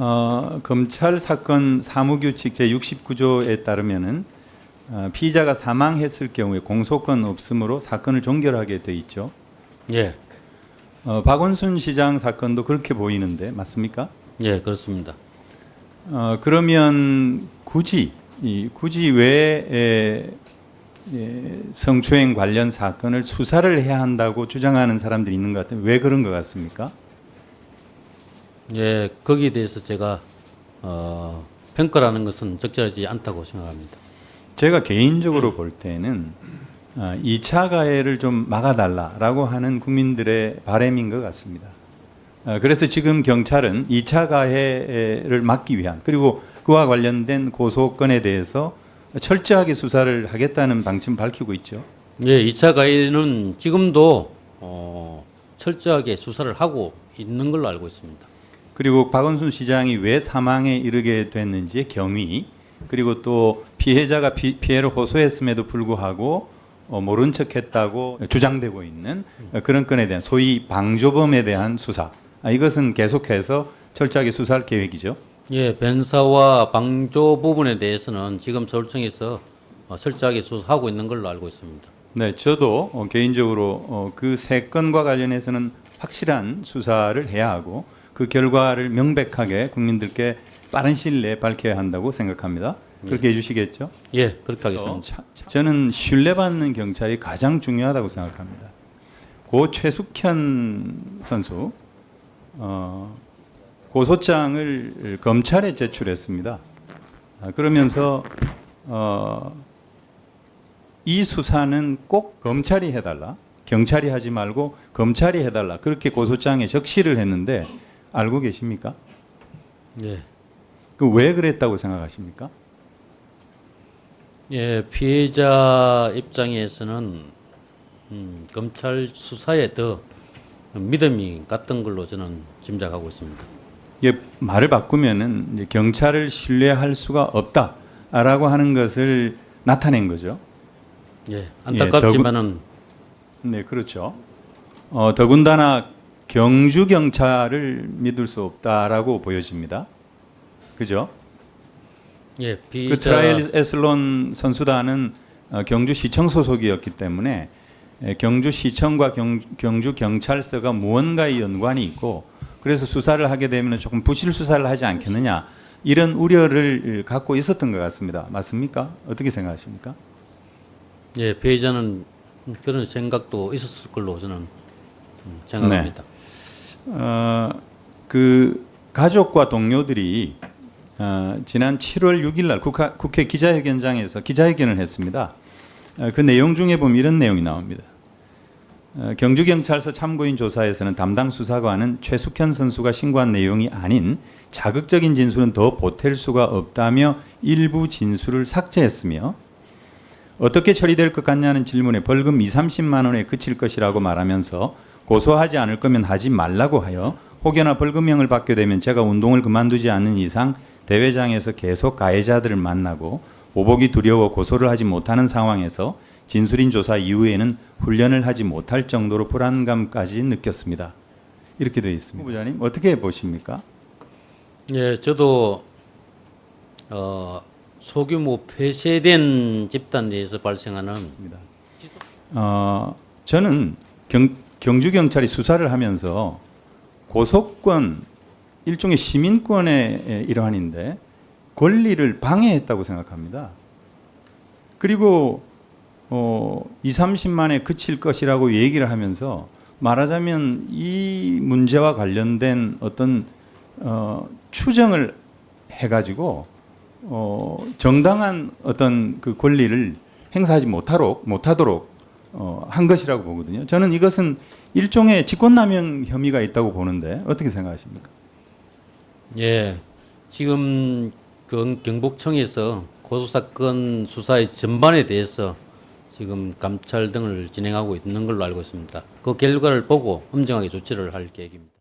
어, 검찰 사건 사무규칙 제 69조에 따르면은 어, 피의자가 사망했을 경우에 공소권 없으므로 사건을 종결하게 돼 있죠. 예, 어, 박원순 시장 사건도 그렇게 보이는데 맞습니까? 예, 그렇습니다. 어, 그러면 굳이 이 굳이 왜 에, 에, 성추행 관련 사건을 수사를 해야 한다고 주장하는 사람들이 있는 것 같아요. 왜 그런 것 같습니까? 예, 거기에 대해서 제가 어, 평가라는 것은 적절하지 않다고 생각합니다. 제가 개인적으로 볼 때는 어, 2차 가해를 좀 막아달라라고 하는 국민들의 바람인 것 같습니다. 어, 그래서 지금 경찰은 2차 가해를 막기 위한 그리고 그와 관련된 고소건에 대해서 철저하게 수사를 하겠다는 방침 밝히고 있죠. 예, 2차 가해는 지금도 어, 철저하게 수사를 하고 있는 걸로 알고 있습니다. 그리고 박원순 시장이 왜 사망에 이르게 됐는지의 경위 그리고 또 피해자가 피, 피해를 호소했음에도 불구하고 어, 모른 척했다고 주장되고 있는 어, 그런 건에 대한 소위 방조범에 대한 수사 아, 이것은 계속해서 철저하게 수사할 계획이죠. 예, 변사와 방조 부분에 대해서는 지금 서울청에서 어, 철저하게 수사하고 있는 걸로 알고 있습니다. 네, 저도 어, 개인적으로 어, 그세 건과 관련해서는 확실한 수사를 해야 하고 그 결과를 명백하게 국민들께 빠른 시일 내에 밝혀야 한다고 생각합니다. 그렇게 해주시겠죠? 예, 그렇게 하겠습니다. 차- 차- 저는 신뢰받는 경찰이 가장 중요하다고 생각합니다. 고 최숙현 선수 어, 고소장을 검찰에 제출했습니다. 아, 그러면서 어, 이 수사는 꼭 검찰이 해달라, 경찰이 하지 말고 검찰이 해달라 그렇게 고소장에 적시를 했는데 알고 계십니까? 예, 그왜 그랬다고 생각하십니까? 예, 피해자 입장에서는 음, 검찰 수사에 더 믿음이 갔던 걸로 저는 짐작하고 있습니다. 이게 말을 바꾸면은 경찰을 신뢰할 수가 없다라고 하는 것을 나타낸 거죠. 예, 안타깝지만은 네, 그렇죠. 어, 더군다나 경주 경찰을 믿을 수 없다라고 보여집니다. 그죠? 예, 그 피의자 트라이얼 에슬론 선수단은 어, 경주 시청 소속이었기 때문에 에, 경주 시청과 경, 경주 경찰서가 무언가의 연관이 있고 그래서 수사를 하게 되면 조금 부실 수사를 하지 않겠느냐 이런 우려를 갖고 있었던 것 같습니다. 맞습니까? 어떻게 생각하십니까? 예, 피해자는 그런 생각도 있었을 걸로 저는 음, 생각합니다. 어, 그 가족과 동료들이 어, 지난 7월 6일 날 국회, 국회 기자회견장에서 기자회견을 했습니다. 어, 그 내용 중에 보면 이런 내용이 나옵니다. 어, 경주경찰서 참고인 조사에서는 담당 수사관은 최숙현 선수가 신고한 내용이 아닌 자극적인 진술은 더 보탤 수가 없다며 일부 진술을 삭제했으며 어떻게 처리될 것 같냐는 질문에 벌금 2, 30만 원에 그칠 것이라고 말하면서 고소하지 않을 거면 하지 말라고 하여 혹여나 벌금형을 받게 되면 제가 운동을 그만두지 않는 이상 대회장에서 계속 가해자들을 만나고 오복이 두려워 고소를 하지 못하는 상황에서 진술인 조사 이후에는 훈련을 하지 못할 정도로 불안감까지 느꼈습니다. 이렇게 되어 있습니다. 부장님 어떻게 보십니까? 예, 저도 어, 소규모 폐쇄된 집단 내에서 발생하는 어, 저는 경, 경주 경찰이 수사를 하면서 고소권 일종의 시민권의 일환인데 권리를 방해했다고 생각합니다. 그리고 어, 2, 30만에 그칠 것이라고 얘기를 하면서 말하자면 이 문제와 관련된 어떤 어, 추정을 해가지고 어, 정당한 어떤 그 권리를 행사하지 못하도록 못하도록 어, 한 것이라고 보거든요. 저는 이것은 일종의 직권남용 혐의가 있다고 보는데 어떻게 생각하십니까? 예, 지금 그 경북청에서 고소사건 수사의 전반에 대해서 지금 감찰 등을 진행하고 있는 걸로 알고 있습니다. 그 결과를 보고 엄정하게 조치를 할 계획입니다.